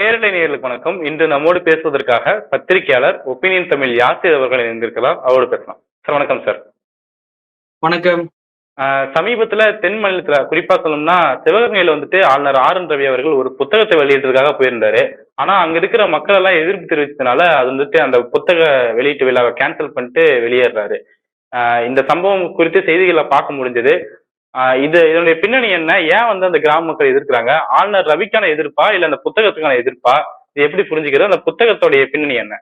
நேரலை நேயர்களுக்கு வணக்கம். இன்று நம்மோடு பேசுவதற்காக பத்திரிகையாளர் ஒப்பீனியன் தமிழ் யாசிர் அவர்கள் இணைந்திருக்கலாம் அவரோடு பேசலாம். சார் வணக்கம் சார். வணக்கம். சமீபத்துல தென் மாநிலத்துல குறிப்பா சொல்லணும்னா சிவகங்கையில வந்துட்டு ஆளுநர் ஆர் என் ரவி அவர்கள் ஒரு புத்தகத்தை வெளியிட்டதுக்காக போயிருந்தாரு. ஆனா அங்க இருக்கிற மக்கள் எல்லாம் எதிர்ப்பு தெரிவித்ததுனால அது வந்துட்டு அந்த புத்தக வெளியீட்டு விழாவை கேன்சல் பண்ணிட்டு வெளியேறாரு. ஆஹ் இந்த சம்பவம் குறித்து செய்திகளை பார்க்க முடிஞ்சது. இது இதனுடைய பின்னணி என்ன? ஏன் வந்து அந்த கிராம மக்கள் எதிர்க்கிறாங்க? ஆளுநர் ரவிக்கான எதிர்ப்பா இல்ல அந்த புத்தகத்துக்கான எதிர்ப்பா? இது எப்படி புரிஞ்சுக்கிறது? அந்த புத்தகத்தோடைய பின்னணி என்ன?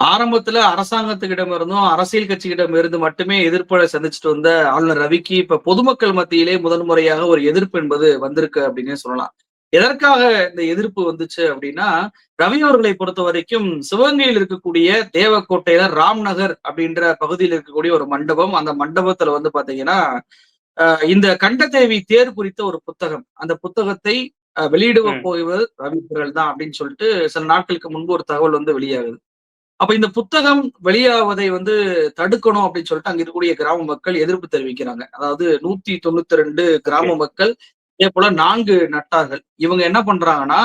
ஆரம்பத்துல அரசாங்கத்துக்கிடம் இருந்தும் அரசியல் கட்சியிடம் இருந்து மட்டுமே எதிர்ப்பை சந்திச்சுட்டு வந்த ஆளுநர் ரவிக்கு இப்ப பொதுமக்கள் மத்தியிலே முதன்முறையாக ஒரு எதிர்ப்பு என்பது வந்திருக்கு அப்படின்னே சொல்லலாம். எதற்காக இந்த எதிர்ப்பு வந்துச்சு அப்படின்னா ரவி அவர்களை பொறுத்த வரைக்கும் சிவகங்கையில் இருக்கக்கூடிய தேவக்கோட்டையில ராம்நகர் அப்படின்ற பகுதியில் இருக்கக்கூடிய ஒரு மண்டபம் அந்த மண்டபத்துல வந்து பாத்தீங்கன்னா இந்த கண்டதேவி தேர் குறித்த ஒரு புத்தகம். அந்த புத்தகத்தை வெளியிடுவ. போவது ரவி அவர்கள் தான் அப்படின்னு சொல்லிட்டு சில நாட்களுக்கு முன்பு ஒரு தகவல் வந்து வெளியாகுது. அப்ப இந்த புத்தகம் வெளியாவதை வந்து தடுக்கணும் அப்படின்னு சொல்லிட்டு அங்க இருக்கக்கூடிய கிராம மக்கள் எதிர்ப்பு தெரிவிக்கிறாங்க. அதாவது நூத்தி தொண்ணூத்தி ரெண்டு கிராம மக்கள் இதே போல நான்கு நட்டார்கள். இவங்க என்ன பண்றாங்கன்னா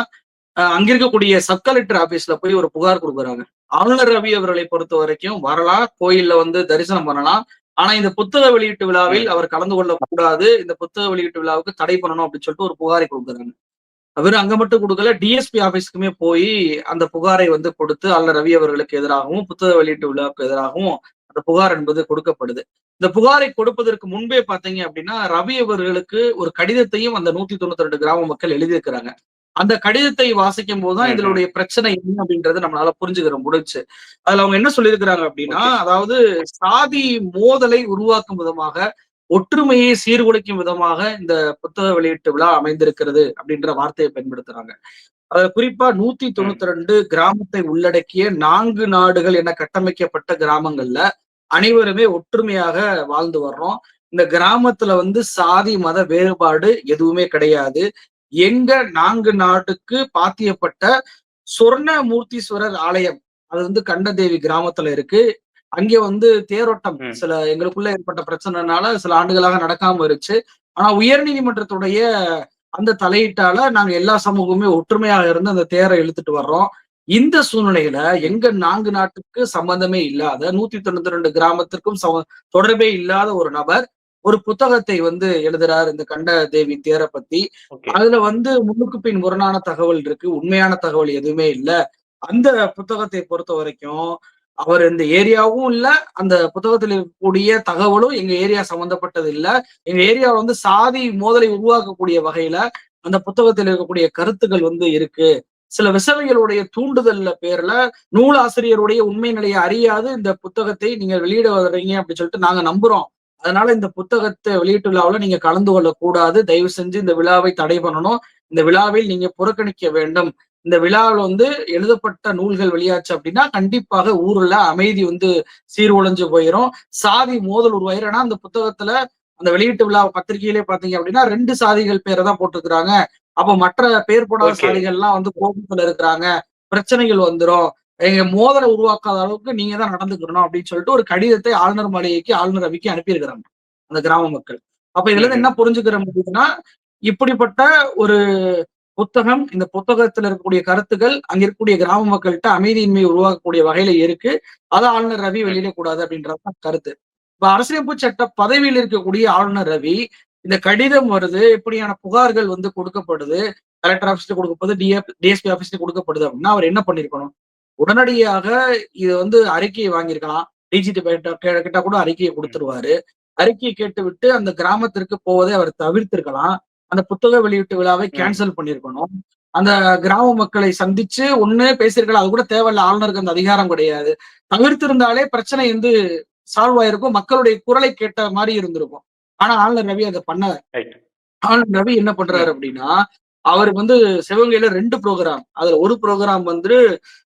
அஹ் அங்க இருக்கக்கூடிய சப் கலெக்டர் ஆபீஸ்ல போய் ஒரு புகார் கொடுக்குறாங்க. ஆளுநர் ரவி அவர்களை பொறுத்த வரைக்கும் வரலாம் கோயில்ல வந்து தரிசனம் பண்ணலாம் ஆனா இந்த புத்தக வெளியீட்டு விழாவில் அவர் கலந்து கொள்ள கூடாது இந்த புத்தக வெளியீட்டு விழாவுக்கு தடை பண்ணணும் அப்படின்னு சொல்லிட்டு ஒரு புகாரை கொடுக்குறாங்க. அவர் அங்க மட்டும் கொடுக்கல டிஎஸ்பி ஆபீஸ்க்குமே போய் அந்த புகாரை வந்து கொடுத்து ஆளுநர் ரவி அவர்களுக்கு எதிராகவும் புத்தக வெளியீட்டு விழாவுக்கு எதிராகவும் அந்த புகார் என்பது கொடுக்கப்படுது. இந்த புகாரை கொடுப்பதற்கு முன்பே பாத்தீங்க அப்படின்னா ரவி அவர்களுக்கு ஒரு கடிதத்தையும் அந்த நூத்தி தொண்ணூத்தி ரெண்டு கிராம மக்கள் எழுதியிருக்கிறாங்க. அந்த கடிதத்தை வாசிக்கும் போதுதான். இதனுடைய பிரச்சனை என்ன அப்படின்றது நம்மளால புரிஞ்சுக்கிற முடிச்சு அதுல அவங்க என்ன சொல்லியிருக்கிறாங்க அப்படின்னா. அதாவது சாதி மோதலை உருவாக்கும் விதமாக ஒற்றுமையை சீர்குலைக்கும் விதமாக இந்த புத்தக வெளியீட்டு விழா அமைந்திருக்கிறது அப்படின்ற வார்த்தையை பயன்படுத்துறாங்க. அதுல குறிப்பா நூத்தி தொண்ணூத்தி ரெண்டு கிராமத்தை உள்ளடக்கிய நான்கு நாடுகள் என கட்டமைக்கப்பட்ட கிராமங்கள்ல அனைவருமே ஒற்றுமையாக வாழ்ந்து வர்றோம். இந்த கிராமத்துல வந்து சாதி மத வேறுபாடு எதுவுமே கிடையாது. எங்க நான்கு நாட்டுக்கு பாத்தியப்பட்ட சொர்ண மூர்த்தீஸ்வரர் ஆலயம். அது வந்து கண்டதேவி கிராமத்துல இருக்கு. அங்கே வந்து தேரோட்டம். சில எங்களுக்குள்ள ஏற்பட்ட பிரச்சனைனால சில ஆண்டுகளாக நடக்காம இருந்துச்சு. ஆனா உயர்நீதிமன்றத்துடைய அந்த தலையீட்டால நாங்க எல்லா சமூகமே ஒற்றுமையாக இருந்து அந்த தேரை இழுத்துட்டு வர்றோம். இந்த சூழ்நிலையில எங்க நான்கு நாட்டுக்கு சம்பந்தமே இல்லாத நூத்தி தொண்ணூத்தி ரெண்டு கிராமத்திற்கும் சம- தொடர்பே இல்லாத ஒரு நபர் ஒரு புத்தகத்தை வந்து எழுதுறார் இந்த கண்ட தேவி தேரை பத்தி அதுல வந்து முன்னுக்கு பின் முரணான தகவல் இருக்கு. உண்மையான தகவல் எதுவுமே இல்ல. அந்த புத்தகத்தை பொறுத்த வரைக்கும் அவர் இந்த ஏரியாவும் இல்ல அந்த புத்தகத்தில் இருக்கக்கூடிய தகவலும் எங்க ஏரியா சம்பந்தப்பட்டது இல்ல. எங்க ஏரியா வந்து சாதி மோதலை உருவாக்கக்கூடிய வகையில அந்த புத்தகத்தில் இருக்கக்கூடிய கருத்துக்கள் வந்து இருக்கு. சில விசவைகளுடைய தூண்டுதல்ல பேர்ல நூலாசிரியருடைய உண்மை நிலையை அறியாது இந்த புத்தகத்தை நீங்க வெளியிட வர்றீங்க அப்படின்னு சொல்லிட்டு நாங்க நம்புறோம். அதனால இந்த புத்தகத்தை வெளியீட்டு விழாவுல நீங்க கலந்து கொள்ளக்கூடாது. தயவு செஞ்சு இந்த விழாவை தடை பண்ணணும். இந்த விழாவில் நீங்க புறக்கணிக்க வேண்டும். இந்த விழாவில் வந்து எழுதப்பட்ட நூல்கள் வெளியாச்சு அப்படின்னா கண்டிப்பாக ஊர்ல அமைதி வந்து சீர்குலைஞ்சு போயிடும் சாதி மோதல் உருவாயிரும். ஏன்னா அந்த புத்தகத்துல அந்த வெளியீட்டு விழா பத்திரிகையிலே பாத்தீங்க அப்படின்னா ரெண்டு சாதிகள் பேரை தான் போட்டிருக்கிறாங்க. அப்ப மற்ற பேர் போடாத. சாதிகள்லாம் வந்து கோபத்துல இருக்கிறாங்க. பிரச்சனைகள் வந்துரும். எங்க மோதலை உருவாக்காத அளவுக்கு நீங்க தான் நடந்துக்கணும் அப்படின்னு சொல்லிட்டு ஒரு கடிதத்தை ஆளுநர் மாளிகைக்கு ஆளுநர் ரவிக்கு அனுப்பியிருக்கிறாங்க அந்த கிராம மக்கள். அப்ப இதுல இருந்து என்ன புரிஞ்சுக்கிற முடியுதுன்னா இப்படிப்பட்ட ஒரு புத்தகம் இந்த புத்தகத்துல இருக்கக்கூடிய கருத்துக்கள் அங்க இருக்கக்கூடிய கிராம மக்கள்கிட்ட அமைதியின்மை உருவாக்கக்கூடிய வகையில இருக்கு. அதை ஆளுநர் ரவி வெளியிடக்கூடாது அப்படின்றதுதான் கருத்து. இப்ப அரசியலமைப்பு சட்ட பதவியில் இருக்கக்கூடிய ஆளுநர் ரவி இந்த கடிதம் வருது இப்படியான புகார்கள் வந்து கொடுக்கப்படுது கலெக்டர் ஆபீஸ்ல கொடுக்கப்படுது டிஎஸ்பி ஆபீஸ்ல கொடுக்கப்படுது அப்படின்னா அவர் என்ன பண்ணிருக்கணும்? உடனடியாக இது வந்து அறிக்கையை வாங்கியிருக்கலாம். டிஜிடி கிட்ட கூட அறிக்கையை கொடுத்துருவாரு. அறிக்கையை கேட்டு விட்டு அந்த கிராமத்திற்கு போவதை அவர் தவிர்த்திருக்கலாம். அந்த புத்தக வெளியீட்டு விழாவை கேன்சல் பண்ணிருக்கணும் அந்த கிராம மக்களை சந்திச்சு ஒண்ணு பேசியிருக்கலாம். அது கூட தேவையில்ல. ஆளுநருக்கு அந்த அதிகாரம் கிடையாது. தவிர்த்திருந்தாலே பிரச்சனை வந்து சால்வ் ஆயிருக்கும். மக்களுடைய குரலை கேட்ட மாதிரி இருந்திருக்கும். ஆனா ஆளுநர் ரவி அதை பண்ணல. ரைட் ஆளுநர் ரவி என்ன பண்றாரு அப்படின்னா அவருக்கு வந்து சிவகங்கையில ரெண்டு ப்ரோக்ராம் அதுல ஒரு ப்ரோக்ராம் வந்து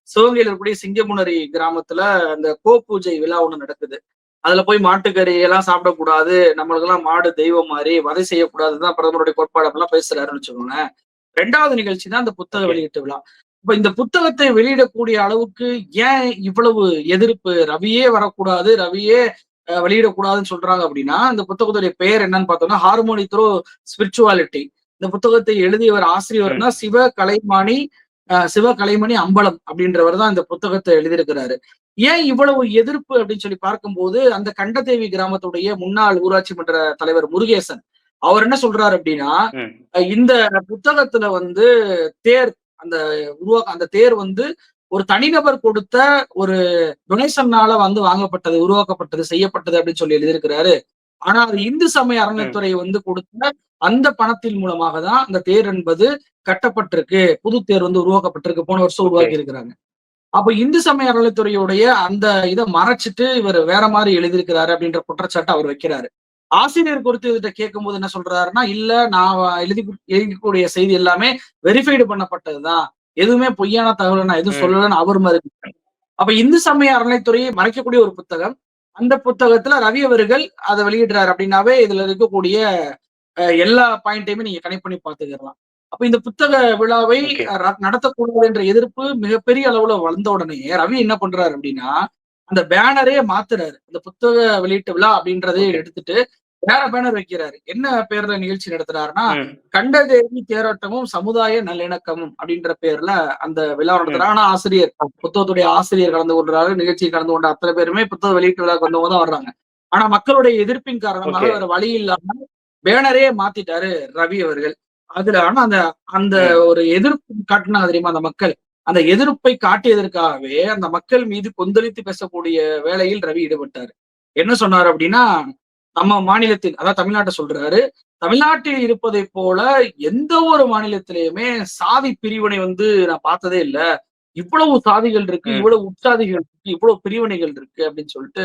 சிவகங்கையில இருக்கக்கூடிய சிங்கமுனரி கிராமத்துல அந்த கோ பூஜை விழா ஒண்ணு நடக்குது. அதுல போய் மாட்டுக்கறி எல்லாம் சாப்பிடக்கூடாது நம்மளுக்கெல்லாம் மாடு தெய்வம் மாதிரி வதை செய்யக்கூடாதுதான் பிரதமருடைய கோட்பாடு அப்படிலாம் பேசுறாருன்னு வச்சுக்கோங்களேன். ரெண்டாவது நிகழ்ச்சி தான் இந்த புத்தக. வெளியீட்டு விழா. இப்ப இந்த புத்தகத்தை வெளியிடக்கூடிய அளவுக்கு ஏன் இவ்வளவு எதிர்ப்பு? ரவியே வரக்கூடாது ரவியே வெளியிடக்கூடாதுன்னு சொல்றாங்க அப்படின்னா இந்த புத்தகத்துடைய பெயர் என்னன்னு பார்த்தோம்னா ஹார்மோனி த்ரோ ஸ்பிரிச்சுவாலிட்டி இந்த புத்தகத்தை எழுதியவர் ஆசிரியர்னா சிவ கலைமானி அஹ், சிவ கலைமணி அம்பலம் அப்படின்றவர் தான் இந்த புத்தகத்தை எழுதியிருக்கிறாரு. ஏன் இவ்வளவு எதிர்ப்பு அப்படின்னு சொல்லி பார்க்கும்போது அந்த கண்டதேவி கிராமத்துடைய முன்னாள் ஊராட்சி மன்ற தலைவர் முருகேசன் அவர் என்ன சொல்றாரு அப்படின்னா இந்த புத்தகத்துல வந்து தேர் அந்த உருவாக்க அந்த தேர் வந்து ஒரு தனிநபர் கொடுத்த ஒரு டொனேஷன்னால வந்து வாங்கப்பட்டது உருவாக்கப்பட்டது செய்யப்பட்டது அப்படின்னு சொல்லி எழுதியிருக்கிறாரு. ஆனா அது இந்து சமய அறநிலைத்துறை வந்து கொடுத்த அந்த பணத்தின் மூலமாக தான் அந்த தேர் என்பது கட்டப்பட்டிருக்கு. புது தேர் வந்து உருவாக்கப்பட்டிருக்கு. போன வருஷம் உருவாக்கி இருக்கிறாங்க அப்ப இந்து சமய அறநிலைத்துறையுடைய அந்த இதை மறைச்சிட்டு இவர் வேற மாதிரி எழுதியிருக்கிறாரு அப்படின்ற குற்றச்சாட்டை அவர் வைக்கிறாரு. ஆசிரியர் குறித்து இதை கேட்கும் போது என்ன சொல்றாருன்னா இல்ல நான் எழுதி எழுதிக்கூடிய செய்தி எல்லாமே வெரிஃபைடு பண்ணப்பட்டதுதான். எதுவுமே பொய்யான தகவல் நான் எதுவும். சொல்லலன்னு அவர் மறுப்பு. அப்ப இந்து சமய அறநிலைத்துறையை மறைக்கக்கூடிய ஒரு புத்தகம் அந்த புத்தகத்துல ரவி அவர்கள் அதை வெளியிடுறாரு அப்படின்னாவே இதுல இருக்கக்கூடிய எல்லா பாயிண்டையுமே நீங்க கனெக்ட் பண்ணி பாத்துக்கலாம் அப்ப இந்த புத்தக விழாவை நடத்தக்கூடாது என்ற எதிர்ப்பு மிகப்பெரிய அளவுல வளர்ந்த உடனே ரவி என்ன பண்றாரு அப்படின்னா அந்த பேனரே மாத்துறாரு. அந்த புத்தக வெளியீட்டு விழா அப்படின்றதே. எடுத்துட்டு வேற பேனர் வைக்கிறாரு. என்ன பேர்ல நிகழ்ச்சி நடத்துறாருன்னா. கண்டதேவி தேரோட்டமும் சமுதாய நல்லிணக்கமும் அப்படின்ற பேர்ல அந்த விழா நடத்துறாங்க ஆனா ஆசிரியர் புத்தகத்துடைய ஆசிரியர் கலந்து கொள்றாரு. நிகழ்ச்சியில் கலந்து கொண்ட அத்தனை பேருமே புத்தக வெளியீட்டு விழாக்கு வந்தவங்க தான் வர்றாங்க. ஆனா மக்களுடைய எதிர்ப்பின் காரணமாக. வேற வழி இல்லாம பேனரே மாத்திட்டாரு ரவி அவர்கள். அதுல ஆனா அந்த அந்த. ஒரு எதிர்ப்பு காட்டினாங்க தெரியுமா அந்த மக்கள்? அந்த எதிர்ப்பை காட்டியதற்காகவே அந்த மக்கள் மீது கொந்தளித்து பேசக்கூடிய வேலையில் ரவி ஈடுபட்டாரு. என்ன சொன்னார் அப்படின்னா நம்ம மாநிலத்தில் அதாவது தமிழ்நாட்டை சொல்றாரு தமிழ்நாட்டில் இருப்பதை போல எந்த ஒரு மாநிலத்திலேயுமே சாதி பிரிவினை வந்து நான் பார்த்ததே இல்ல. இவ்வளவு சாதிகள் இருக்கு. இவ்வளவு உட்சாதிகள் இருக்கு இவ்வளவு பிரிவினைகள் இருக்கு அப்படின்னு சொல்லிட்டு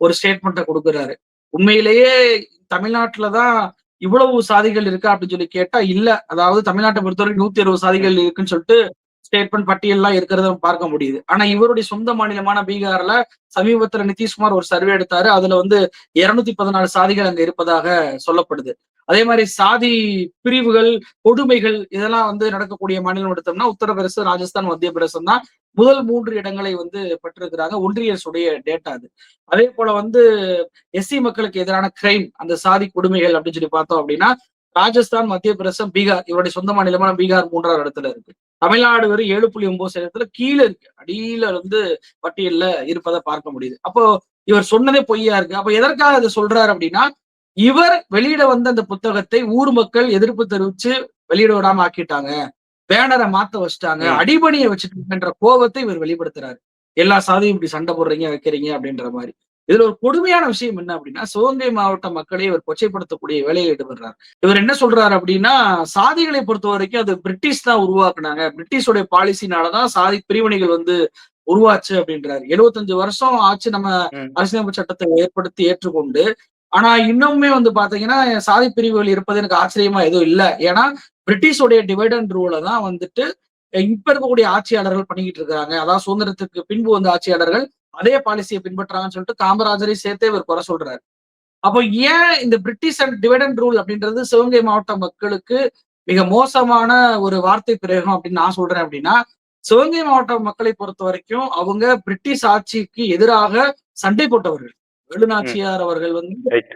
ஒரு ஸ்டேட்மெண்ட்டை கொடுக்குறாரு. உண்மையிலேயே தமிழ்நாட்டுலதான் இவ்வளவு சாதிகள் இருக்கா அப்படின்னு சொல்லி கேட்டா இல்ல. அதாவது தமிழ்நாட்டை பொறுத்தவரைக்கும் நூத்தி அறுபது சாதிகள் இருக்குன்னு சொல்லிட்டு ஸ்டேட்மெண்ட் பட்டியல்லாம் இருக்கிறத பார்க்க முடியுது. ஆனா இவருடைய சொந்த மாநிலமான பீகார்ல சமீபத்துல நிதிஷ்குமார் ஒரு சர்வே எடுத்தாரு. அதுல வந்து இருநூத்தி பதினாலு சாதிகள் அங்க இருப்பதாக சொல்லப்படுது. அதே மாதிரி சாதி பிரிவுகள் கொடுமைகள் இதெல்லாம் வந்து நடக்கக்கூடிய மாநிலம் எடுத்தோம்னா உத்தரப்பிரதேசம் ராஜஸ்தான் மத்திய பிரதேசம் தான் முதல் மூன்று இடங்களை வந்து பெற்றிருக்கிறாங்க. ஒன்றிய அரசுடைய டேட்டா அது. அதே போல வந்து எஸ்சி மக்களுக்கு எதிரான கிரைம் அந்த சாதி கொடுமைகள் அப்படின்னு சொல்லி பார்த்தோம் அப்படின்னா ராஜஸ்தான் மத்திய பிரதேசம் பீகார். இவருடைய சொந்த மாநிலமான பீகார் மூன்றாவது இடத்துல இருக்கு. தமிழ்நாடு வெறும் ஏழு புள்ளி ஒன்பது சதவீதத்துல கீழே இருக்கு. அடியில வந்து பட்டியல்ல இருப்பதை பார்க்க முடியுது. அப்போ இவர் சொன்னதே பொய்யா இருக்கு. அப்ப எதற்காக இதை சொல்றாரு அப்படின்னா இவர் வெளியிட வந்த அந்த புத்தகத்தை ஊர் மக்கள் எதிர்ப்பு தெரிவிச்சு வெளியிட விடாம ஆக்கிட்டாங்க. பேனரை மாத்த வச்சுட்டாங்க. அடிபணியை வச்சுட்டாங்கன்ற கோபத்தை இவர் வெளிப்படுத்துறாரு. எல்லா சாதியும் இப்படி சண்டை போடுறீங்க வைக்கிறீங்க அப்படின்ற மாதிரி. இதுல ஒரு கொடுமையான விஷயம் என்ன அப்படின்னா சிவகங்கை மாவட்ட மக்களை இவர் கொச்சைப்படுத்தக்கூடிய வேலையை ஈடுபடுறார். இவர் என்ன சொல்றாரு அப்படின்னா சாதிகளை பொறுத்த வரைக்கும் அது பிரிட்டிஷ் தான் உருவாக்குனாங்க. பிரிட்டிஷோடைய பாலிசினாலதான் சாதி பிரிவினைகள் வந்து உருவாச்சு அப்படின்றாரு. 75 வருஷம் ஆச்சு நம்ம. அரசியலமைப்பு சட்டத்தை ஏற்படுத்தி ஏற்றுக்கொண்டு. ஆனா இன்னுமே வந்து பாத்தீங்கன்னா சாதி பிரிவுகள் இருப்பது எனக்கு ஆச்சரியமா எதுவும் இல்ல. ஏன்னா பிரிட்டிஷோடைய டிவைட் அண்ட் ரூலை தான் வந்துட்டு இப்ப இருக்கக்கூடிய ஆட்சியாளர்கள் பண்ணிக்கிட்டு இருக்காங்க அதாவது சுதந்திரத்துக்கு பின்பு வந்த ஆட்சியாளர்கள் அதே பாலிசியை பின்பற்றாங்கன்னு சொல்லிட்டு காமராஜரை சேர்த்தே இவர் குறை சொல்றாரு. அப்போ ஏன் இந்த British and divide and rule அப்படின்றது சிவகங்கை மாவட்ட மக்களுக்கு மிக மோசமான ஒரு வார்த்தை பிரயோகம் அப்படின்னு நான் சொல்றேன் அப்படின்னா சிவகங்கை மாவட்ட மக்களை பொறுத்த வரைக்கும் அவங்க பிரிட்டிஷ் ஆட்சிக்கு எதிராக சண்டை போட்டவர்கள். வேலுநாச்சியார் அவர்கள் வந்து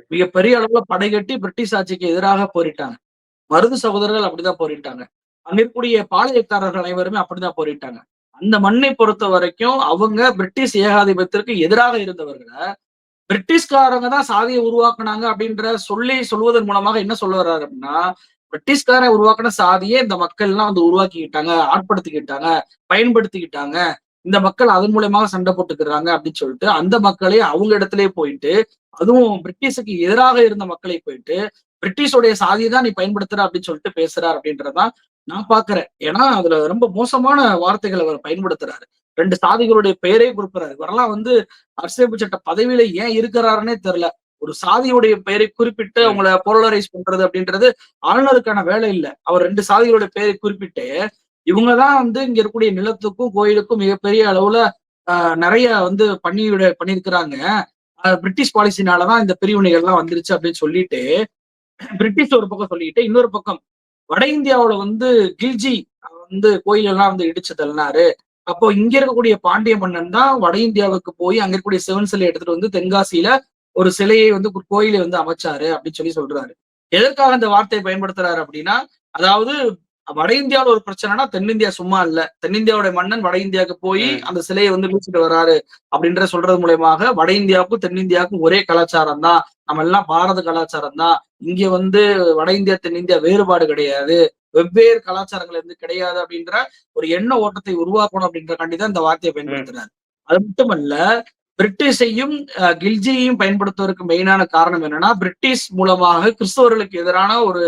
மிக பெரிய அளவுல படைகட்டி பிரிட்டிஷ் ஆட்சிக்கு எதிராக போரிட்டாங்க. மருது சகோதரர்கள் அப்படிதான் போரிட்டாங்க. அங்க இருக்கக்கூடிய பாளையக்காரர்கள் அனைவருமே அப்படிதான் போரிட்டாங்க. அந்த மண்ணை பொறுத்த வரைக்கும் அவங்க பிரிட்டிஷ் ஏகாதிபத்திற்கு எதிராக இருந்தவர்களை பிரிட்டிஷ்காரங்க தான் சாதியை உருவாக்குனாங்க அப்படின்ற சொல்லி சொல்வதன் மூலமாக என்ன சொல்ல வர்றாரு அப்படின்னா பிரிட்டிஷ்காரன் உருவாக்குன சாதியை இந்த மக்கள் எல்லாம் வந்து உருவாக்கிக்கிட்டாங்க ஆட்படுத்திக்கிட்டாங்க பயன்படுத்திக்கிட்டாங்க. இந்த மக்கள் அதன் மூலியமாக சண்டை போட்டுக்கிறாங்க அப்படின்னு சொல்லிட்டு அந்த மக்களே அவங்க இடத்துலயே போயிட்டு அதுவும் பிரிட்டிஷுக்கு எதிராக இருந்த மக்களை போயிட்டு பிரிட்டிஷோடைய சாதியை தான் நீ பயன்படுத்துற அப்படின்னு சொல்லிட்டு பேசுறாரு அப்படின்றதான் நான் பாக்குறேன். ஏன்னா அதுல ரொம்ப மோசமான வார்த்தைகளை அவர் பயன்படுத்துறாரு. ரெண்டு சாதிகளுடைய பெயரே குறிப்பிடாரு இவரெல்லாம் வந்து அரசியல் சட்ட பதவியில ஏன் இருக்கிறாருன்னே தெரியல. ஒரு சாதியுடைய பெயரை குறிப்பிட்டு. அவங்கள போலரைஸ் பண்றது அப்படின்றது ஆளுநருக்கான வேலை இல்ல. அவர் ரெண்டு சாதிகளுடைய பெயரை குறிப்பிட்டு இவங்கதான் வந்து இங்க இருக்கக்கூடிய நிலத்துக்கும் கோயிலுக்கும் மிகப்பெரிய அளவுல ஆஹ், நிறைய வந்து பண்ணி பண்ணியிருக்கிறாங்க. பிரிட்டிஷ் பாலிசினாலதான் இந்த பிரிவினைகள்லாம் வந்துருச்சு அப்படின்னு சொல்லிட்டு பிரிட்டிஷ் ஒரு பக்கம் சொல்லிட்டு இன்னொரு பக்கம் வட இந்தியாவுல வந்து கில்ஜி வந்து கோயிலெல்லாம் வந்து இடிச்சு தள்ளினாரு. அப்போ இங்க இருக்கக்கூடிய பாண்டிய மன்னன் தான் வட இந்தியாவுக்கு போய் அங்க இருக்கக்கூடிய சிவன் சிலையை எடுத்துட்டு வந்து தென்காசியில ஒரு சிலையை வந்து ஒரு கோயிலை வந்து அமைச்சாரு அப்படின்னு சொல்லி சொல்றாரு. எதற்காக அந்த வார்த்தையை பயன்படுத்துறாரு அப்படின்னா அதாவது வட இந்தியாவுல ஒரு பிரச்சனைனா தென்னிந்தியா சும்மா இல்ல. தென்னிந்தியாவோட மன்னன் வட இந்தியாவுக்கு போய். அந்த சிலையை வந்து வீசிட்டு வராரு அப்படின்ற சொல்றது மூலயமாக வட இந்தியாவுக்கும் தென்னிந்தியாவுக்கும் ஒரே கலாச்சாரம் தான். நம்ம எல்லாம் பாரத கலாச்சாரம் தான். இங்க வந்து வட இந்தியா தென்னிந்தியா வேறுபாடு கிடையாது. வெவ்வேறு கலாச்சாரங்கள் இருந்து கிடையாது அப்படின்ற ஒரு எண்ண ஓட்டத்தை உருவாக்கணும் அப்படின்ற தான் இந்த வார்த்தையை பயன்படுத்துறாரு. அது மட்டுமல்ல பிரிட்டிஷையும் கில்ஜியையும் பயன்படுத்துவதற்கு மெயினான காரணம் என்னன்னா பிரிட்டிஷ் மூலமாக கிறிஸ்தவர்களுக்கு எதிரான ஒரு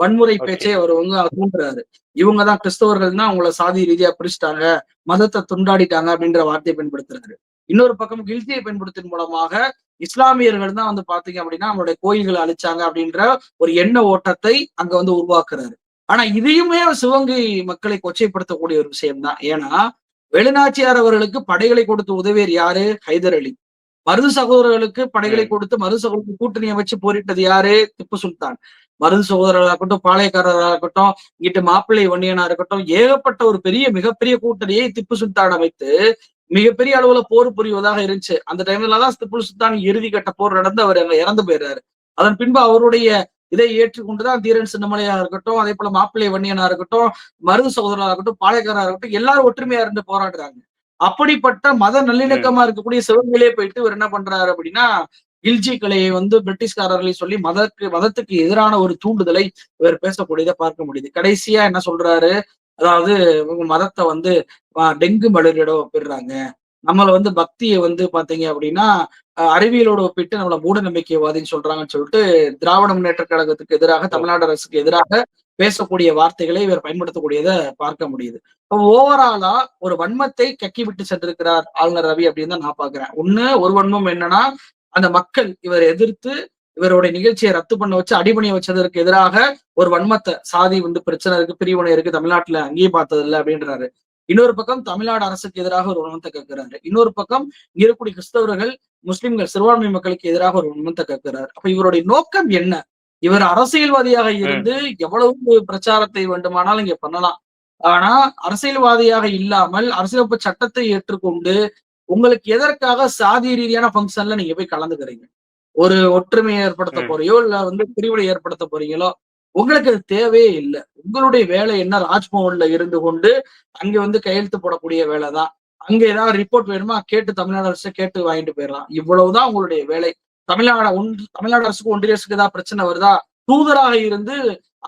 வன்முறை. பேச்சை அவர் வந்து தூண்டுறாரு இவங்க தான் கிறிஸ்தவர்கள் தான் அவங்கள சாதி ரீதியா பிரிச்சுட்டாங்க மதத்தை துண்டாடிட்டாங்க அப்படின்ற வார்த்தையை பயன்படுத்துறாரு. இன்னொரு பக்கம் கில்ஜியை பயன்படுத்தின் மூலமாக இஸ்லாமியர்கள் தான் வந்து பாத்தீங்க அப்படின்னா நம்மளுடைய கோயில்களை அழிச்சாங்க அப்படின்ற ஒரு எண்ண ஓட்டத்தை அங்க வந்து உருவாக்குறாரு. ஆனா இதையுமே சிவகங்கை மக்களை கொச்சைப்படுத்தக்கூடிய ஒரு விஷயம் தான் ஏன்னா வெளிநாச்சியார் அவர்களுக்கு படைகளை கொடுத்து உதவியர் யாரு? ஹைதர் அலி. மருது சகோதரர்களுக்கு படைகளை. கொடுத்து மருது சகோதரர் கூட்டணியை வச்சு போரிட்டது யாரு? திப்பு சுல்தான். மருது சகோதரர்களா இருக்கட்டும் பாளையக்காரர்களா இருக்கட்டும் இங்கிட்டு மாப்பிள்ளை வன்னியனா இருக்கட்டும் ஏகப்பட்ட ஒரு பெரிய மிகப்பெரிய கூட்டணியை திப்பு சுல்தான் அமைத்து மிகப்பெரிய அளவுல போர் புரிவதாக இருந்துச்சு. அந்த டைம்ல தான் திப்பு சுல்தான் இறுதி கட்ட போர் நடந்து அவர் அங்க இறந்து போயிடுறாரு அதன் பின்பு அவருடைய இதை ஏற்றுக்கொண்டுதான் தீரன் சின்னமலையா இருக்கட்டும் அதே போல மாப்பிள்ளை வன்னியனா இருக்கட்டும் மருது சகோதரா இருக்கட்டும் பாளையக்காரா இருக்கட்டும் எல்லாரும் ஒற்றுமையா இருந்து போராடுறாங்க. அப்படிப்பட்ட மத நல்லிணக்கமா இருக்கக்கூடிய சிவகங்கையிலே போயிட்டு இவர் என்ன பண்றாரு அப்படின்னா கில்ஜி கலையை வந்து பிரிட்டிஷ்காரர்களை சொல்லி மதக்கு மதத்துக்கு எதிரான ஒரு தூண்டுதலை இவர் பேசக்கூடியதை பார்க்க முடியுது. கடைசியா என்ன சொல்றாரு? அதாவது மதத்தை வந்து டெங்கு மலேரியோட ஒப்பிடுறாங்க நம்மள வந்து பக்தியை வந்து பாத்தீங்க அப்படின்னா அறிவியலோட ஒப்பிட்டு நம்மள மூட நம்பிக்கைவாதின்னு சொல்றாங்கன்னு சொல்லிட்டு திராவிட முன்னேற்ற கழகத்துக்கு எதிராக தமிழ்நாடு அரசுக்கு எதிராக பேசக்கூடிய வார்த்தைகளை இவர் பயன்படுத்தக்கூடியதை பார்க்க முடியுது. ஓவராலா ஒரு வன்மத்தை கக்கி விட்டு சென்றிருக்கிறார் ஆளுநர் ரவி அப்படின்னு தான் நான் பாக்குறேன் ஒண்ணு ஒரு வன்மம் என்னன்னா அந்த மக்கள் இவரை எதிர்த்து இவருடைய நிகழ்ச்சியை ரத்து பண்ண வச்சு அடிபணிய வச்சதற்கு எதிராக ஒரு வன்மத்தை சாதி வந்து பிரச்சனை இருக்கு பிரிவினை இருக்கு தமிழ்நாட்டுல அங்கேயும் பார்த்தது இல்லை அப்படின்றாரு. இன்னொரு பக்கம் தமிழ்நாடு அரசுக்கு எதிராக ஒரு வன்மத்தை கேட்கிறாரு. இன்னொரு பக்கம் இங்க இருக்கக்கூடிய கிறிஸ்தவர்கள் முஸ்லிம்கள் சிறுபான்மை மக்களுக்கு எதிராக ஒரு வன்மத்தை கேட்கிறாரு. அப்ப இவருடைய நோக்கம் என்ன? இவர் அரசியல்வாதியாக இருந்து எவ்வளவு பிரச்சாரத்தை வேண்டுமானாலும் இங்க பண்ணலாம். ஆனா அரசியல்வாதியாக இல்லாமல் அரசியலமைப்பு சட்டத்தை ஏற்றுக்கொண்டு உங்களுக்கு எதற்காக சாதி ரீதியான ஃபங்க்ஷன்ல நீங்க போய் கலந்துக்கிறீங்க? ஒரு ஒற்றுமையை ஏற்படுத்த. போறியோ இல்ல வந்து பிரிவினை ஏற்படுத்த போறீங்களோ உங்களுக்கு அது தேவையே இல்லை. உங்களுடைய வேலை என்ன? ராஜ்பவன்ல இருந்து கொண்டு அங்க வந்து கையெழுத்து போடக்கூடிய வேலை தான் அங்க ஏதாவது ரிப்போர்ட் வேணுமா? கேட்டு தமிழ்நாடு அரசு கேட்டு வாங்கிட்டு போயிடலாம். இவ்வளவுதான் உங்களுடைய வேலை. தமிழ்நாடு ஒன்று தமிழ்நாடு அரசுக்கு ஒன்றிய அரசுக்கு ஏதாவது பிரச்சனை வருதா? தூதராக இருந்து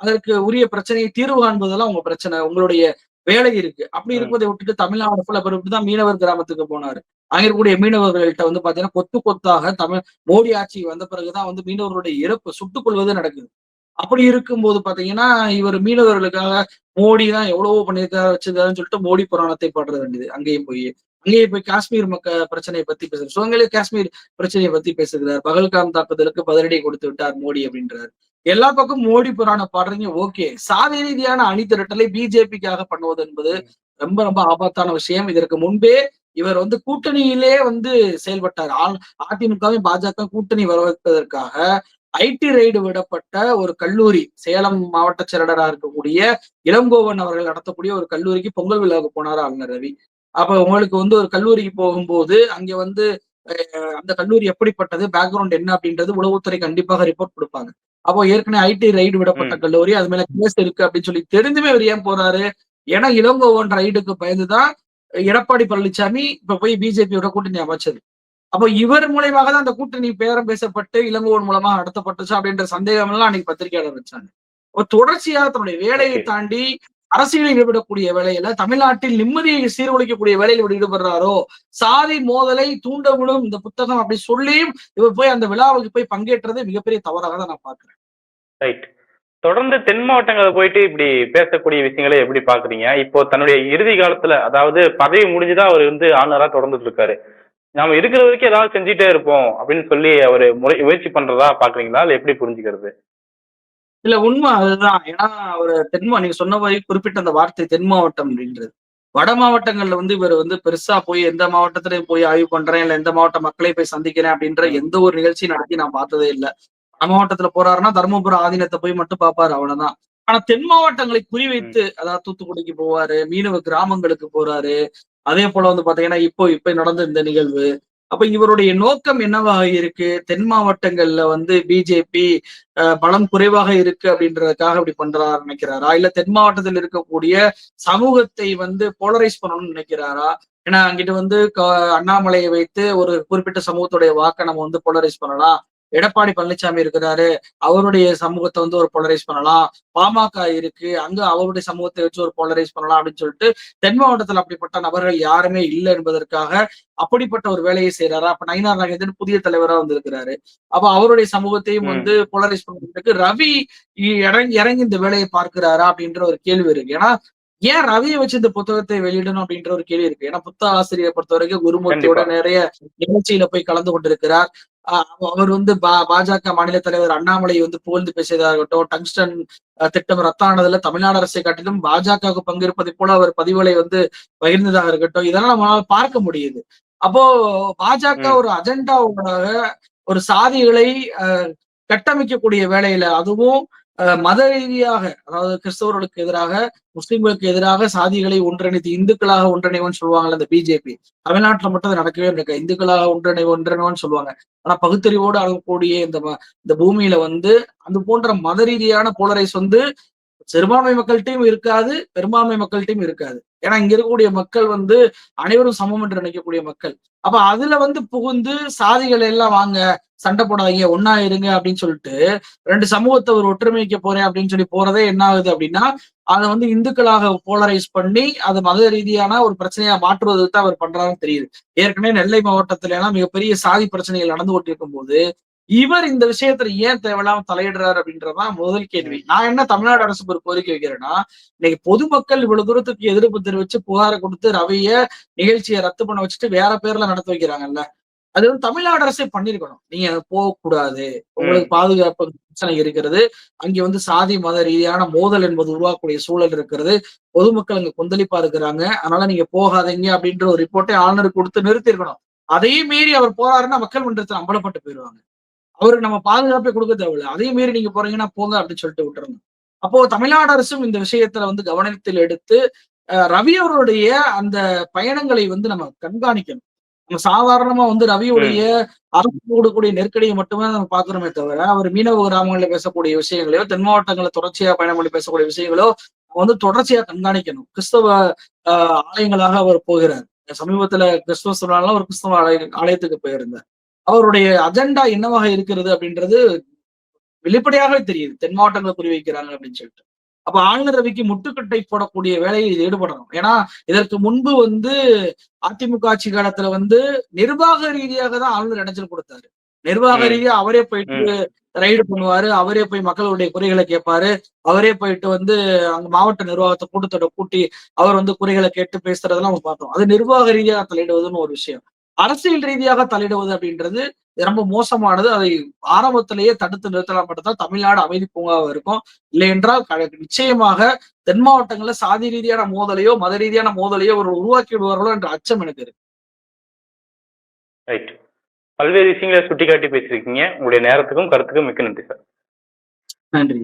அதற்கு உரிய பிரச்சனையை தீர்வு காண்பதெல்லாம் உங்க பிரச்சனை உங்களுடைய வேலை இருக்கு. அப்படி. இருப்பதை விட்டுட்டு தமிழ்நாடு ஃபுல்லா தான் மீனவர் கிராமத்துக்கு போனாரு. அங்க இருக்கக்கூடிய மீனவர்கள்ட்ட வந்து பாத்தீங்கன்னா கொத்து கொத்தாக தமிழ் மோடி ஆட்சி வந்த பிறகுதான் வந்து மீனவர்களுடைய இறப்பு சுட்டுக் கொள்வது நடக்குது. அப்படி இருக்கும்போது பாத்தீங்கன்னா இவர் மீனவர்களுக்காக மோடி தான் எவ்வளவோ பண்ணியிருக்காரு வச்சிருக்காருன்னு சொல்லிட்டு மோடி புராணத்தை பாடுற வேண்டியது. அங்கேயும் போய் அங்கேயே போய் காஷ்மீர் மக்க பிரச்சனையை பத்தி பேசுறாரு. சுவங்களே காஷ்மீர் பிரச்சனையை பத்தி பேசுகிறார். பகல்காம் தாக்குதலுக்கு பதிலடி கொடுத்து விட்டார் மோடி அப்படின்றார். எல்லா பக்கம் மோடி புராணம் பாடுறீங்க ஓகே. சாதி ரீதியான அணி திரட்டலை பிஜேபிக்காக பண்ணுவது என்பது ரொம்ப ரொம்ப ஆபத்தான விஷயம். இதற்கு முன்பே இவர் வந்து கூட்டணியிலே வந்து செயல்பட்டார். ஆ- அதிமுகவும் பாஜக கூட்டணி வரவேற்பதற்காக ஐடி ரைடு விடப்பட்ட ஒரு கல்லூரி சேலம் மாவட்ட செயலராக இருக்கக்கூடிய இளங்கோவன் அவர்கள் நடத்தக்கூடிய ஒரு கல்லூரிக்கு பொங்கல் விழாவுக்கு போனார் ஆளுநர் ரவி? அப்ப உங்களுக்கு வந்து ஒரு கல்லூரிக்கு போகும்போது அங்க வந்து அந்த கல்லூரி எப்படிப்பட்டது பேக்ரவுண்ட் என்ன அப்படின்றது உளவுத்துறை கண்டிப்பாக ரிப்போர்ட் கொடுப்பாங்க அப்போ ஏற்கனவே ஐடி ரைடு விடப்பட்ட. கல்லூரி அது மேல கேஸ் இருக்கு அப்படின்னு சொல்லி தெரிஞ்சுமே அவர் ஏன் போறாரு ஏன்னா இளங்கோவன் ரைடுக்கு பயந்துதான் எடப்பாடி பழனிசாமி இப்ப போய் பிஜேபியோட கூட்டணி அமைச்சது அப்போ இவர் மூலியமாக தான் அந்த கூட்டணி பேரம் பேசப்பட்டு இளங்கோவன் மூலமா நடத்தப்பட்டுச்சு அப்படின்ற சந்தேகம் எல்லாம் அன்னைக்கு பத்திரிகையாளர் வச்சாங்க ஒரு தொடர்ச்சியா தன்னுடைய வேலையை. தாண்டி அரசியலில் ஈடுபடக்கூடிய வேலையில தமிழ்நாட்டில் நிம்மதியை சீர்குலைக்கக்கூடிய வேலையில் இவர் ஈடுபடுறாரோ? சாதி மோதலை தூண்டவிடும் இந்த புத்தகம் அப்படி சொல்லியும் இவர் போய் அந்த விழாவுக்கு போய் பங்கேற்றது மிகப்பெரிய தவறாக தான் நான் பாக்குறேன் ரைட் தொடர்ந்து தென் மாவட்டங்களை போயிட்டு இப்படி பேசக்கூடிய விஷயங்களை எப்படி பாக்குறீங்க இப்போ தன்னுடைய இறுதி காலத்துல அதாவது பதவி முடிஞ்சுதான் அவர் வந்து ஆளுநரா தொடர்ந்துட்டு இருக்காரு. நாம இருக்கிற வரைக்கும் ஏதாவது செஞ்சுட்டே இருப்போம் அப்படின்னு சொல்லி அவர் முறை முயற்சி பண்றதா பாக்குறீங்களா இல்ல எப்படி புரிஞ்சுக்கிறது? இல்ல உண்மை அதுதான். ஏன்னா அவர் தென்மா நீங்க சொன்ன மாதிரி குறிப்பிட்ட அந்த வார்த்தை தென் மாவட்டம் அப்படின்றது. வட மாவட்டங்கள்ல வந்து இவர் வந்து பெருசா போய் எந்த மாவட்டத்திலையும் போய் ஆய்வு பண்றேன் இல்ல எந்த மாவட்ட மக்களை போய் சந்திக்கிறேன் அப்படின்ற. எந்த ஒரு நிகழ்ச்சியும் நடத்தி நான் பார்த்ததே இல்ல. வட மாவட்டத்துல போறாருன்னா தருமபுரம் ஆதீனத்தை போய் மட்டும் பார்ப்பாரு அவ்வளவுதான். ஆனா தென் மாவட்டங்களை குறிவைத்து அதாவது தூத்துக்குடிக்கு போவாரு மீனவ கிராமங்களுக்கு போறாரு. அதே போல வந்து பாத்தீங்கன்னா இப்போ இப்ப நடந்த இந்த நிகழ்வு அப்ப இவருடைய நோக்கம் என்னவாக இருக்கு? தென் மாவட்டங்கள்ல வந்து பிஜேபி பலம் குறைவாக இருக்கு அப்படின்றதுக்காக இப்படி பண்றாரு நினைக்கிறாரா? இல்ல தென் மாவட்டத்தில் இருக்கக்கூடிய சமூகத்தை வந்து போலரைஸ் பண்ணணும்னு நினைக்கிறாரா? ஏன்னா அங்கிட்டு வந்து அண்ணாமலையை வைத்து ஒரு குறிப்பிட்ட சமூகத்துடைய வாக்கை நம்ம வந்து போலரைஸ் பண்ணலாம். எடப்பாடி பழனிசாமி இருக்கிறாரு அவருடைய சமூகத்தை வந்து ஒரு போலரைஸ் பண்ணலாம் பாமக இருக்கு அங்க அவருடைய சமூகத்தை வச்சு ஒரு போலரைஸ் பண்ணலாம் அப்படின்னு சொல்லிட்டு தென் மாவட்டத்தில் அப்படிப்பட்ட நபர்கள் யாருமே இல்லை என்பதற்காக அப்படிப்பட்ட ஒரு வேலையை செய்யறாரா அப்ப நயினார் நாகேந்திரன் புதிய தலைவரா வந்திருக்கிறாரு. அப்ப அவருடைய சமூகத்தையும். வந்து போலரைஸ் பண்றதுக்கு ரவி இறங்கி இறங்கி இந்த வேலையை பார்க்கிறாரா அப்படின்ற ஒரு கேள்வி இருக்கு. ஏன்னா ஏன் ரவியை வச்சு இந்த புத்தகத்தை வெளியிடணும் அப்படின்ற ஒரு கேள்வி இருக்கு. ஏன்னா புத்தக ஆசிரியரை பொறுத்த வரைக்கும் குருமூர்த்தியோட. நிறைய நிகழ்ச்சியில போய் கலந்து கொண்டிருக்கிறார். அவர் வந்து பா- பாஜக மாநில தலைவர் அண்ணாமலை வந்து புகழ்ந்து பேசியதா இருக்கட்டும் டங்ஸ்டன் திட்டம் ரத்தானதுல தமிழ்நாடு அரசை காட்டிலும் பாஜகவுக்கு பங்கேற்பதை போல அவர் பதிவுகளை வந்து பகிர்ந்ததாக இருக்கட்டும் இதெல்லாம் நம்மளால பார்க்க முடியுது அப்போ பாஜக. ஒரு அஜெண்டாவோட ஒரு சாதிகளை அஹ், கட்டமைக்கக்கூடிய வேலையில அதுவும் மத ரீதியாக அதாவது கிறிஸ்தவர்களுக்கு எதிராக முஸ்லிம்களுக்கு எதிராக சாதிகளை ஒன்றிணைத்து இந்துக்களாக ஒன்றிணைவன் சொல்லுவாங்கல்ல இந்த பிஜேபி தமிழ்நாட்டுல மட்டும் அது நடக்கவே இருக்கு இந்துக்களாக ஒன்றிணை ஒன்றிணைவன் சொல்லுவாங்க. ஆனா பகுத்தறிவோடு அழகக்கூடிய இந்த இந்த பூமியில வந்து அது போன்ற மத ரீதியான போலரைஸ் வந்து சிறுபான்மை மக்கள்கிட்டையும் இருக்காது பெரும்பான்மை மக்கள்கிட்டையும் இருக்காது. ஏன்னா இங்க இருக்கக்கூடிய மக்கள் வந்து அனைவரும் சமம் என்று நினைக்கக்கூடிய மக்கள். அப்ப அதுல வந்து புகுந்து சாதிகள் எல்லாம் வாங்க சண்டை போடாதீங்க ஒன்னா இருங்க அப்படின்னு சொல்லிட்டு ரெண்டு சமூகத்தை ஒரு ஒற்றுமைக்க போறேன் அப்படின்னு சொல்லி போறதே என்ன ஆகுது அப்படின்னா அதை வந்து இந்துக்களாக போலரைஸ் பண்ணி அது மத ரீதியான ஒரு பிரச்சனையா மாற்றுவதற்கு தான் அவர் பண்றாருன்னு தெரியுது. ஏற்கனவே நெல்லை மாவட்டத்துல எல்லாம் மிகப்பெரிய சாதி பிரச்சனைகள் நடந்து கொண்டிருக்கும் போது இவர் இந்த விஷயத்துல ஏன் தேவையில்லாம தலையிடுறாரு அப்படின்றதுதான் முதல் கேள்வி. நான் என்ன தமிழ்நாடு அரசுக்கு ஒரு கோரிக்கை வைக்கிறேன்னா இன்னைக்கு பொதுமக்கள் இவ்வளவு தூரத்துக்கு எதிர்ப்பு தெரிவிச்சு புகாரை கொடுத்து ரவைய நிகழ்ச்சியை ரத்து பண்ண வச்சுட்டு வேற பேர்ல நடத்த வைக்கிறாங்கல்ல அது வந்து தமிழ்நாடு அரசே பண்ணிருக்கணும். நீங்க போக கூடாது உங்களுக்கு பாதுகாப்பு பிரச்சனை இருக்கிறது. அங்க வந்து சாதி மத ரீதியான மோதல் என்பது உருவாக்கக்கூடிய சூழல் இருக்கிறது. பொதுமக்கள் அங்க கொந்தளிப்பா இருக்கிறாங்க. அதனால நீங்க போகாதீங்க அப்படின்ற ஒரு ரிப்போர்ட்டை ஆளுநருக்கு கொடுத்து நிறுத்திருக்கணும் அதையும் மீறி அவர் போறாருன்னா மக்கள் மன்றத்தில் அம்பலப்பட்டு போயிடுவாங்க. அவருக்கு நம்ம பாதுகாப்பே கொடுக்க தேவையில்லை. அதையும் மீறி நீங்க போறீங்கன்னா போங்க அப்படின்னு சொல்லிட்டு விட்டுருங்க அப்போ தமிழ்நாடு அரசும் இந்த விஷயத்துல வந்து கவனத்தில் எடுத்து ரவி அவருடைய அந்த பயணங்களை வந்து நம்ம கண்காணிக்கணும். சாதாரணமா வந்து ரவியுடைய அரசு கொடுக்கக்கூடிய நெருக்கடியை மட்டுமே நம்ம பாக்குறோமே தவிர அவர் மீனவ கிராமங்கள்ல பேசக்கூடிய விஷயங்களையோ தென் மாவட்டங்கள்ல தொடர்ச்சியா பயணம் பண்ணி பேசக்கூடிய விஷயங்களோ வந்து தொடர்ச்சியா கண்காணிக்கணும். கிறிஸ்தவ ஆலயங்களாக அவர் போகிறார். சமீபத்துல கிறிஸ்துவ சொன்னாலும் ஒரு கிறிஸ்தவ ஆலய ஆலயத்துக்கு போயிருந்தார். அவருடைய அஜெண்டா என்னவாக இருக்கிறது அப்படின்றது வெளிப்படையாகவே தெரியுது. தென் மாவட்டங்களை குறிவைக்கிறாங்க அப்படின்னு சொல்லிட்டு. அப்ப ஆளுநர் ரவிக்கு முட்டுக்கட்டை போடக்கூடிய வேலையில் இது ஈடுபடணும். ஏன்னா இதற்கு முன்பு வந்து அதிமுக ஆட்சி காலத்துல வந்து நிர்வாக ரீதியாக தான் ஆளுநர் இடைஞ்சல் கொடுத்தாரு. நிர்வாக. ரீதியா அவரே போயிட்டு ரைடு பண்ணுவாரு அவரே போய் மக்களுடைய குறைகளை கேட்பாரு அவரே போயிட்டு வந்து அங்க மாவட்ட நிர்வாகத்தை கூட்டத்தோட கூட்டி அவர் வந்து குறைகளை கேட்டு பேசுறதெல்லாம் நம்ம பார்த்தோம். அது நிர்வாக ரீதியாக தலையிடுவதுன்னு ஒரு விஷயம். அரசியல் ரீதியாக தலையிடுவது அப்படின்றது ரொம்ப மோசமானது. அதை ஆரம்பத்திலேயே தடுத்து நிறுத்தலாம் மட்டும்தான் தமிழ்நாடு அமைதி பூங்காவா இருக்கும். இல்லை என்றால் நிச்சயமாக தென் மாவட்டங்கள்ல சாதி ரீதியான மோதலையோ மத ரீதியான மோதலையோ ஒரு உருவாக்கி விடுவார்களோ என்ற அச்சம் எனக்கு இருக்கு. ரைட் பல்வேறு விஷயங்களை சுட்டிக்காட்டி பேசியிருக்கீங்க. உங்களுடைய நேரத்துக்கும் கருத்துக்கும் மிக்க நன்றி சார். நன்றி.